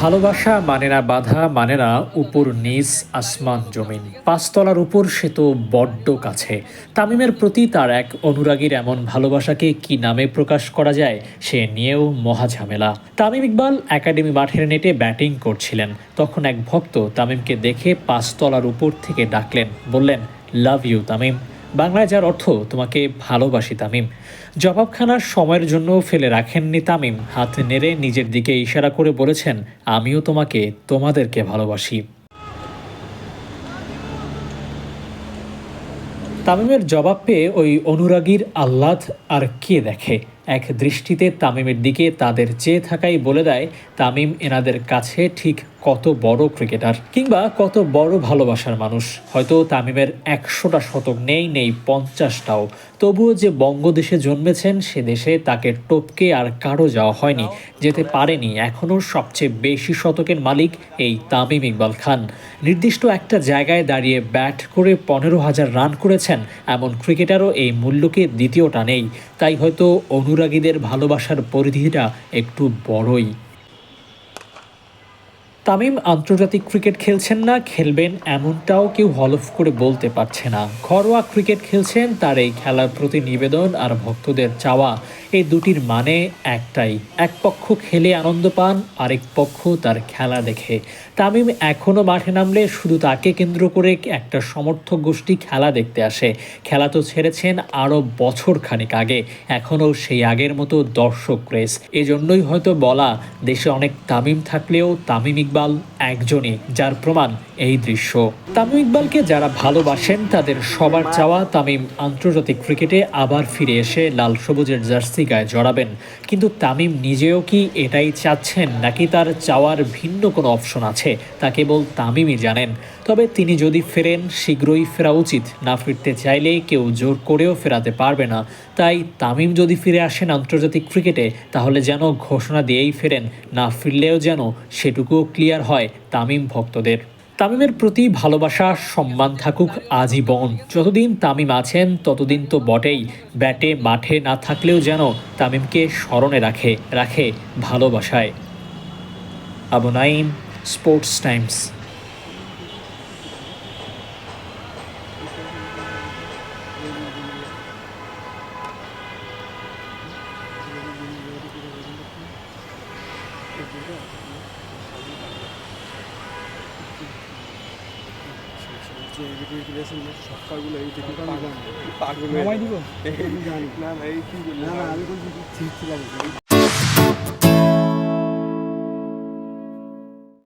ভালোবাসা মানে না বাধা মানে না উপর নিচ আসমান জমিন। পাঁচতলার উপর সে তো বড্ড কাছে। তামিমের প্রতি তার এক অনুরাগীর এমন ভালোবাসাকে কি নামে প্রকাশ করা যায়, সে নিয়েও মহা ঝামেলা। তামিম ইকবাল একাডেমি মাঠের নেটে ব্যাটিং করছিলেন। তখন এক ভক্ত তামিমকে দেখে পাঁচতলার উপর থেকে ডাকলেন, বললেন, লাভ ইউ তামিম। বাংলায় যার অর্থ তোমাকে ভালোবাসি তামিম। জবাবখানার সময়ের জন্য ফেলে রাখেননি তামিম। হাত নেড়ে নিজের দিকে ইশারা করে বলেছেন, আমিও তোমাকে, তোমাদেরকে ভালোবাসি। তামিমের জবাব পেয়ে ওই অনুরাগীর আহ্লাদ আর কে দেখে? এক দৃষ্টিতে তামিমের দিকে তাদের চেয়ে থাকাই বলে দেয়, তামিম এনাদের কাছে ঠিক কত বড় ক্রিকেটার কিংবা কত বড় ভালোবাসার মানুষ। হয়তো তামিমের একশোটা শতক নেই নেই পঞ্চাশটাও। তবুও যে বঙ্গদেশে জন্মেছেন, সে দেশে তাকে টপকে আর কারও যাওয়া হয়নি, যেতে পারেনি এখনও সবচেয়ে বেশি শতকের মালিক এই তামিম ইকবাল খান। নির্দিষ্ট একটা জায়গায় দাঁড়িয়ে ব্যাট করে পনেরো হাজার রান করেছেন, এমন ক্রিকেটারও এই মূল্যকে দ্বিতীয়টা নেই। তাই হয়তো অনুরাগীদের ভালোবাসার পরিধিটা একটু বড়ই। তামিম আন্তর্জাতিক ক্রিকেট খেলছেন না, খেলবেন এমনটাও কেউ হলফ করে বলতে পারছে না। ঘরোয়া ক্রিকেট খেলছেন তার এই খেলার প্রতি নিবেদন আর ভক্তদের চাওয়া। এই দুটির মানে একটাই। এক পক্ষ খেলে আনন্দ পান, আরেক পক্ষ তার খেলা দেখে। তামিম এখনও মাঠে নামলে শুধু তাকে কেন্দ্র করে একটা সমর্থক গোষ্ঠী খেলা দেখতে আসে। খেলা তো ছেড়েছেন আরও বছর খানিক আগে। এখনও সেই আগের মতো দর্শক ক্রেজ। এজন্যই হয়তো বলা, দেশে অনেক তামিম থাকলেও তামিম ইকবাল একজনই, যার প্রমাণ এই দৃশ্য। তামিম ইকবালকে যারা ভালোবাসেন, তাদের সবার চাওয়া তামিম আন্তর্জাতিক ক্রিকেটে আবার ফিরে এসে লাল সবুজের জার্সি গায়ে জড়াবেন। কিন্তু তামিম নিজেও কি এটাই চাচ্ছেন নাকি তার চাওয়ার ভিন্ন কোনো অপশন আছে তা কেবল তামিমই জানেন। তবে তিনি যদি ফেরেন, শীঘ্রই ফেরা উচিত। না ফিরতে চাইলে কেউ জোর করেও ফেরাতে পারবে না। তাই তামিম যদি ফিরে আসেন আন্তর্জাতিক ক্রিকেটে, তাহলে যেন ঘোষণা দিয়েই ফেরেন। না ফিরলেও যেন সেটুকুও ক্লিয়ার হয় তামিম ভক্তদের। তামিমের প্রতি ভালোবাসা, সম্মান থাকুক, আজীবন। যতদিন তামিম আছেন, ততদিন তো বটেই। ব্যাটে, মাঠে না থাকলেও যেন তামিমকে স্মরণে রাখে রাখে ভালোবাসায়। Abu Naim sports times. সকালগুলো এই থেকে আমি জানি। পাগল নামাই দিব? না এই কি না আমি ছিঁড়ছিলাম না।